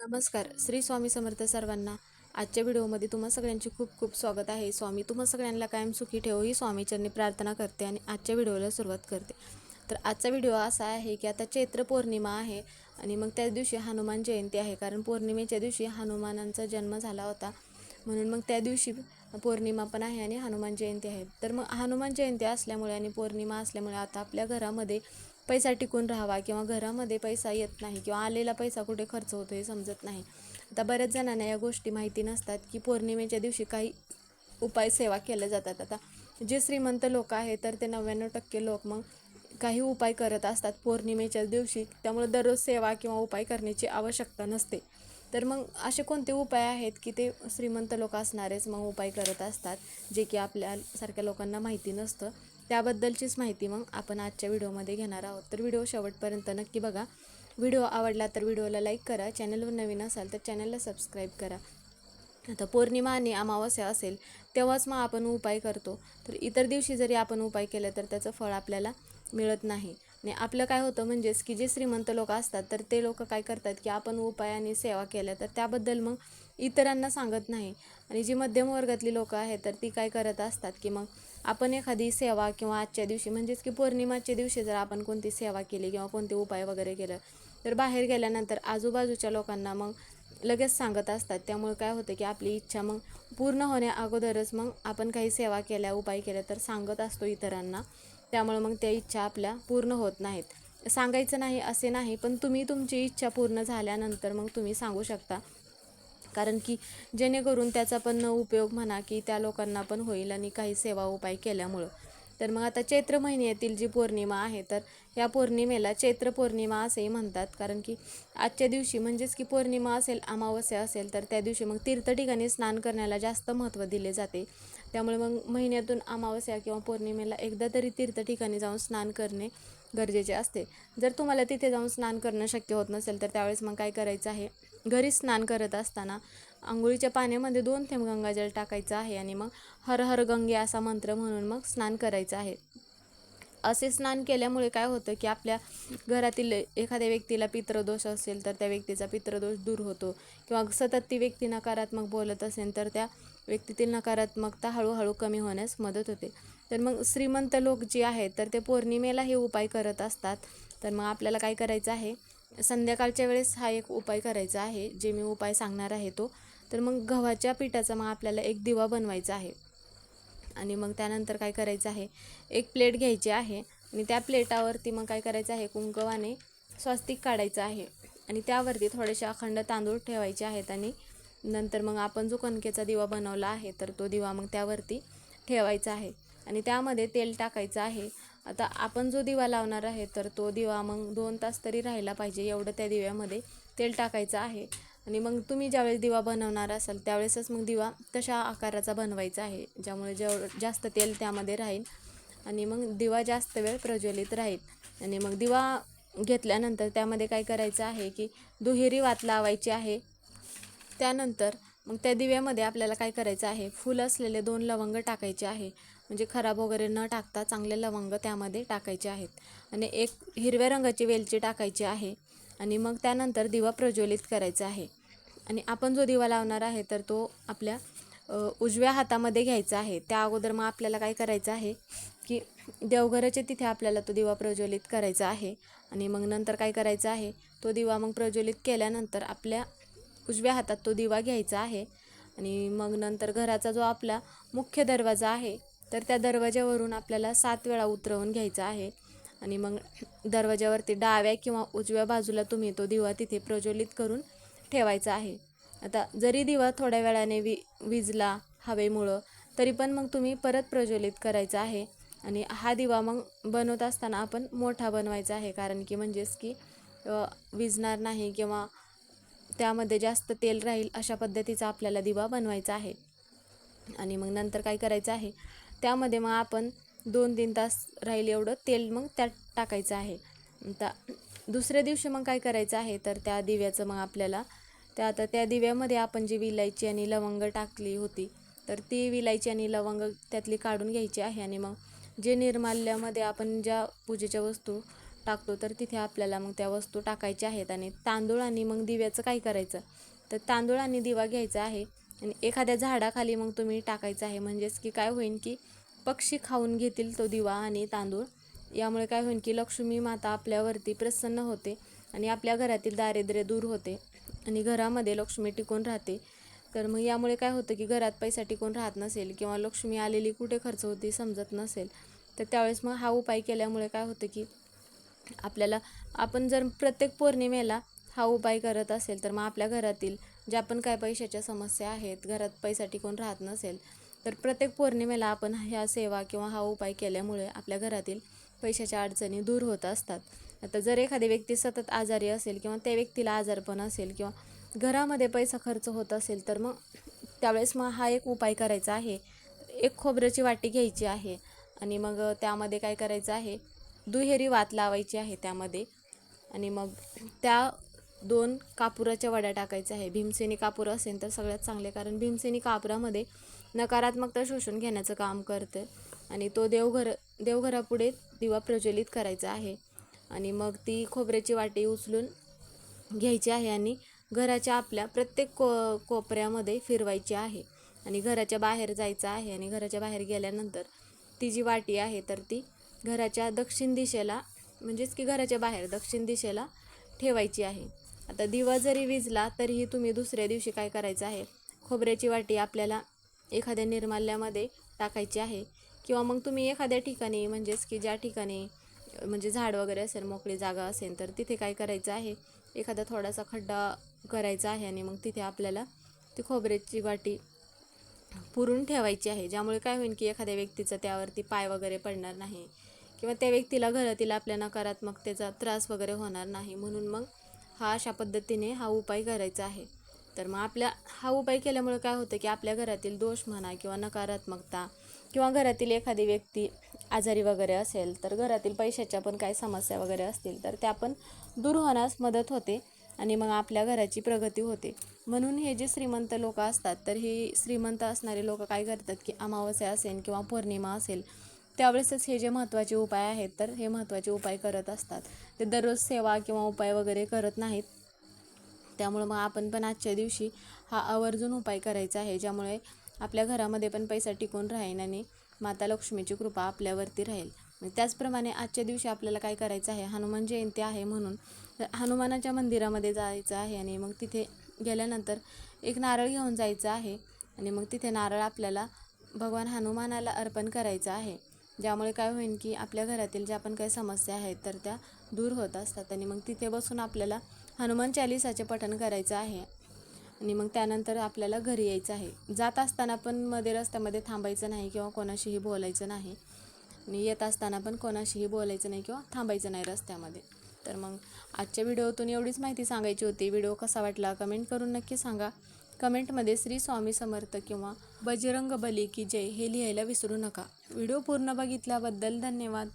नमस्कार. श्री स्वामी समर्थ सर्वांना आजच्या व्हिडिओमध्ये तुम्हा सगळ्यांचे खूप खूप स्वागत आहे. स्वामी तुम्हा सगळ्यांना कायम सुखी ठेवू ही स्वामीचरणी प्रार्थना करते आणि आजच्या व्हिडिओला सुरुवात करते. तर आजचा व्हिडिओ असा आहे की आता चैत्र पौर्णिमा आहे आणि मग त्याच दिवशी हनुमान जयंती आहे. कारण पौर्णिमेच्या दिवशी हनुमानांचा जन्म झाला होता. म्हणून मग त्या दिवशी पौर्णिमा पण आहे आणि हनुमान जयंती आहे. तर मग हनुमान जयंती असल्यामुळे आणि पौर्णिमा असल्यामुळे आता आपल्या घरामध्ये पैसा टिकून राहावा किंवा घरामध्ये पैसा येत नाही किंवा आलेला पैसा कुठे खर्च होतो हे समजत नाही. आता बऱ्याच जणांना या गोष्टी माहिती नसतात की पौर्णिमेच्या दिवशी काही उपाय सेवा केल्या जातात. आता जे श्रीमंत लोक आहेत तर ते नव्याण्णव टक्के लोक मग काही उपाय करत असतात पौर्णिमेच्या दिवशी. त्यामुळे दररोज सेवा किंवा उपाय करण्याची आवश्यकता नसते. तर मग असे कोणते उपाय आहेत की ते श्रीमंत लोक असणारेच मग उपाय करत असतात जे की आपल्यासारख्या लोकांना माहिती नसतं? त्याबद्दलचीच माहिती मग आपण आजच्या व्हिडिओमध्ये घेणार आहोत. तर व्हिडिओ शेवटपर्यंत नक्की बघा. व्हिडिओ आवडला तर व्हिडिओला लाईक करा. चॅनलवर नवीन असाल तर चॅनलला सबस्क्राईब करा. आता पौर्णिमा आणि अमावस्या असेल तेव्हाच मग आपण उपाय करतो. तर इतर दिवशी जरी आपण उपाय केला तर त्याचं फळ आपल्याला मिळत नाही. आणि आपलं काय होतं म्हणजेच की जे श्रीमंत लोक असतात तर ते लोक काय करतात की आपण उपाय आणि सेवा केल्या तर त्याबद्दल मग इतरांना सांगत नाही. आणि जी मध्यम वर्गातली लोकं आहेत तर ती काय करत असतात की मग आपण एखादी सेवा किंवा आजच्या दिवशी म्हणजेच की पौर्णिमाच्या दिवशी जर आपण कोणती सेवा केली किंवा कोणते उपाय वगैरे केलं तर बाहेर गेल्यानंतर आजूबाजूच्या लोकांना मग लगेच सांगत असतात. त्यामुळे काय होतं की आपली इच्छा मग पूर्ण होण्या अगोदरच मग आपण काही सेवा केल्या उपाय केल्या तर सांगत असतो इतरांना. त्यामुळे मग त्या इच्छा आपल्या पूर्ण होत नाहीत. सांगायचं नाही असे नाही पण तुम्ही तुमची इच्छा पूर्ण झाल्यानंतर मग तुम्ही सांगू शकता. कारण की जेणेकरून त्याचा पण उपयोग म्हणा की त्या लोकांना पण होईल आणि काही सेवा उपाय केल्यामुळं. तर मग आता चैत्र महिन्यातील जी पौर्णिमा आहे तर या पौर्णिमेला चैत्र पौर्णिमा असेही म्हणतात. कारण की आजच्या दिवशी म्हणजेच की पौर्णिमा असेल अमावस्या असेल तर त्या दिवशी मग तीर्थ ठिकाणी स्नान करण्याला जास्त महत्त्व दिले जाते. त्यामुळे मग महिन्यातून अमावस्या किंवा पौर्णिमेला एकदा तरी तीर्थ ठिकाणी जाऊन स्नान करणे गरजेचे असते. जर तुम्हाला तिथे जाऊन स्नान करणं शक्य होत नसेल तर त्यावेळेस मग काय करायचं आहे? घरी स्नान करत असताना आंघोळीच्या पाण्यामध्ये दोन थेंब गंगाजल टाकायचं आहे आणि मग हर हर गंगे असा मंत्र म्हणून मग स्नान करायचं आहे. असे स्नान केल्यामुळे काय होतं की आपल्या घरातील एखाद्या व्यक्तीला पितृदोष असेल तर त्या व्यक्तीचा पितृदोष दूर होतो किंवा सतत ती व्यक्ती नकारात्मक बोलत असेल तर त्या व्यक्तीतील नकारात्मकता हळूहळू कमी होण्यास मदत होते. तर मग श्रीमंत लोक जे आहेत तर ते पौर्णिमेला हे उपाय करत असतात. तर मग आपल्याला काय करायचं आहे? संध्याकाळच्या वेळेस हा एक उपाय करायचा आहे जे मी उपाय सांगणार आहे तो. तर मग गव्हाच्या पिठाचा मग आपल्याला एक दिवा बनवायचा आहे. आणि मग त्यानंतर काय करायचं आहे एक प्लेट घ्यायची आहे आणि त्या प्लेटावरती मग काय करायचं आहे कुंकवाने स्वस्तिक काढायचं आहे. आणि त्यावरती थोडेसे अखंड तांदूळ ठेवायचे आहेत आणि नंतर मग आपण जो कणकेचा दिवा बनवला आहे तर तो दिवा मग त्यावरती ठेवायचा आहे. आणि त्यामध्ये तेल टाकायचं आहे. आता आपण जो दिवा लावणार आहे तर तो दिवा मग दोन तास तरी राहायला पाहिजे एवढं त्या दिव्यामध्ये तेल टाकायचं आहे. आणि मग तुम्ही ज्यावेळेस दिवा बनवणार असाल त्यावेळेसच मग दिवा तशा आकाराचा बनवायचा आहे ज्यामुळे जेवढं जास्त तेल त्यामध्ये राहील आणि मग दिवा जास्त वेळ प्रज्वलित राहील. आणि मग दिवा घेतल्यानंतर त्यामध्ये काय करायचं आहे की दुहेरी वात लावायची आहे. त्यानंतर मग त्या दिव्यामध्ये आपल्याला काय करायचं आहे फुलं असलेले दोन लवंग टाकायचे आहे. म्हणजे खराब वगैरे न टाकता चांगले लवंग त्यामध्ये टाकायचे आहेत. आणि एक हिरव्या रंगाची वेलची टाकायची आहे आणि मग त्यानंतर दिवा प्रज्वलित करायचा आहे. आणि आपण जो दिवा लावणार आहे तर तो आपल्या उजव्या हातामध्ये घ्यायचा आहे. त्या अगोदर मग आपल्याला काय करायचं आहे की देवघराच्या तिथे आपल्याला तो दिवा प्रज्वलित करायचा आहे. आणि मग नंतर काय करायचं आहे तो दिवा मग प्रज्वलित केल्यानंतर आपल्या उजव्या हातात तो दिवा घ्यायचा आहे. आणि मग नंतर घराचा जो आपला मुख्य दरवाजा आहे तर त्या दरवाज्यावरून आपल्याला सात वेळा उतरवून घ्यायचा आहे. आणि मग दरवाज्यावरती डाव्या किंवा उजव्या बाजूला तुम्ही तो दिवा तिथे प्रज्वलित करून ठेवायचा आहे. आता जरी दिवा थोड्या वेळाने वि विजला हवेमुळं तरी पण मग तुम्ही परत प्रज्वलित करायचा आहे. आणि हा दिवा मग बनवत असताना आपण मोठा बनवायचा आहे. कारण की म्हणजेच की विजणार नाही किंवा त्यामध्ये जास्त तेल राहील अशा पद्धतीचा आपल्याला दिवा बनवायचा आहे. आणि मग नंतर काय करायचं आहे? त्यामध्ये मग आपण दोन तीन तास राहील एवढं तेल मग त्यात टाकायचं आहे. आता दुसऱ्या दिवशी मग काय करायचं आहे? तर त्या दिव्याचं मग आपल्याला त्या आता त्या दिव्यामध्ये आपण जी विलायची आणि लवंग टाकली होती तर ती विलायची आणि लवंग त्यातली काढून घ्यायची आहे आणि मग जे निर्माल्यामध्ये आपण ज्या पूजेच्या वस्तू टाकतो तर तिथे आपल्याला मग त्या वस्तू टाकायच्या आहेत आणि तांदूळ आणि मग दिव्याचं काय करायचं? तर तांदूळ आणि दिवा घ्यायचा आहे. आणि एखाद्या झाडाखाली मग तुम्ही टाकायचं आहे. म्हणजेच की काय होईल की पक्षी खाऊन घेतील तो दिवा आणि तांदूळ. यामुळे काय होईल की लक्ष्मी माता आपल्यावरती प्रसन्न होते आणि आपल्या घरातील दारिद्र्य दूर होते आणि घरामध्ये लक्ष्मी टिकून राहते. तर मग यामुळे काय होतं की घरात पैसा टिकून राहत नसेल किंवा लक्ष्मी आलेली कुठे खर्च होती समजत नसेल. तर त्यावेळेस मग हा उपाय केल्यामुळे काय होतं की आपल्याला आपण जर प्रत्येक पौर्णिमेला हा उपाय करत असेल तर मग आपल्या घरातील ज्या पण काय पैशाच्या समस्या आहेत घरात पैसा टिकून राहत नसेल तर प्रत्येक पौर्णिमेला आपण ह्या सेवा किंवा हा उपाय केल्यामुळे आपल्या घरातील पैशाच्या अडचणी दूर होत असतात. आता जर एखादी व्यक्ती सतत आजारी असेल किंवा त्या व्यक्तीला आजारपण असेल किंवा घरामध्ये पैसा खर्च होत असेल तर मग त्यावेळेस मग हा एक उपाय करायचा आहे. एक खोबऱ्याची वाटी घ्यायची आहे आणि मग त्यामध्ये काय करायचं आहे? दुहेरी वात लावायची आहे त्यामध्ये आणि मग त्या दोन कापुराच्या वड्या टाकायच्या आहे. भीमसेनी कापूर असेल तर सगळ्यात चांगले कारण भीमसेनी कापुरामध्ये नकारात्मकता शोषून घेण्याचं काम करते आणि तो देवघर देवघरापुढे दिवा प्रज्वलित करायचा आहे. आणि मग ती खोबऱ्याची वाटी उचलून घ्यायची आहे आणि घराच्या आपल्या प्रत्येक को कोपऱ्यामध्ये फिरवायची आहे. आणि घराच्या बाहेर जायचं आहे आणि घराच्या बाहेर गेल्यानंतर ती जी वाटी आहे तर ती घराच्या दक्षिण दिशेला म्हणजेच की घराच्या बाहेर दक्षिण दिशेला ठेवायची आहे. आता दिवा जरी विजला तरीही तुम्ही दुसऱ्या दिवशी काय करायचं आहे? खोबऱ्याची वाटी आपल्याला एखाद्या निर्माल्यामध्ये टाकायची आहे. किंवा मग तुम्ही एखाद्या ठिकाणी म्हणजेच की ज्या ठिकाणी म्हणजे झाड वगैरे असेल मोकळी जागा असेल तर तिथे काय करायचं आहे? एखादा थोडासा खड्डा करायचा आहे आणि मग तिथे आपल्याला ती खोबऱ्याची वाटी पुरून ठेवायची आहे. ज्यामुळे काय होईल की एखाद्या व्यक्तीचा त्यावरती पाय वगैरे पडणार नाही. किंवा त्या व्यक्तीला घरातील आपल्या नकारात्मकतेचा त्रास वगैरे होणार नाही. म्हणून मग हा अशा पद्धतीने हा उपाय करायचा आहे. तर मग आपल्या हा उपाय केल्यामुळे काय होतं की आपल्या घरातील दोष म्हणा किंवा नकारात्मकता किंवा घरातील एखादी व्यक्ती आजारी वगैरे असेल तर घरातील पैशाच्या पण काही समस्या वगैरे असतील तर त्या पण दूर होण्यास मदत होते आणि मग आपल्या घराची प्रगती होते. म्हणून हे जे श्रीमंत लोक असतात तर हे श्रीमंत असणारे लोक काय करतात की अमावस्या असेल किंवा पौर्णिमा असेल त्यावेळेसच हे जे महत्त्वाचे उपाय आहेत तर हे महत्त्वाचे उपाय करत असतात. ते दररोज सेवा किंवा उपाय वगैरे करत नाहीत. त्यामुळं मग आपण पण आजच्या दिवशी हा आवर्जून उपाय करायचा आहे ज्यामुळे आपल्या घरामध्ये पण पैसा टिकून राहील आणि माता लक्ष्मीची कृपा आपल्यावरती राहील. म्हणजे त्याचप्रमाणे आजच्या दिवशी आपल्याला काय करायचं आहे हनुमान जयंती आहे म्हणून हनुमानाच्या मंदिरामध्ये जायचं आहे आणि मग तिथे गेल्यानंतर एक नारळ घेऊन जायचं आहे आणि मग तिथे नारळ आपल्याला भगवान हनुमानाला अर्पण करायचं आहे. ज्यामुळे काय होईल की आपल्या घरातील ज्या पण काही समस्या आहेत तर त्या दूर होत असतात. आणि मग तिथे बसून आपल्याला हनुमान चालिसाचे पठण करायचं आहे. आणि मग त्यानंतर आपल्याला घरी यायचं आहे. जात असताना पण मध्ये रस्त्यामध्ये थांबायचं नाही किंवा कोणाशीही बोलायचं नाही. आणि येत असताना पण कोणाशीही बोलायचं नाही किंवा थांबायचं नाही रस्त्यामध्ये. तर मग आजच्या व्हिडिओतून एवढीच माहिती सांगायची होती. व्हिडिओ कसा वाटला कमेंट करून नक्की सांगा. कमेंटमध्ये श्री स्वामी समर्थ किंवा बजरंग बली की जय हे लिहायला विसरू नका. व्हिडिओ पूर्ण बघितल्याबद्दल धन्यवाद.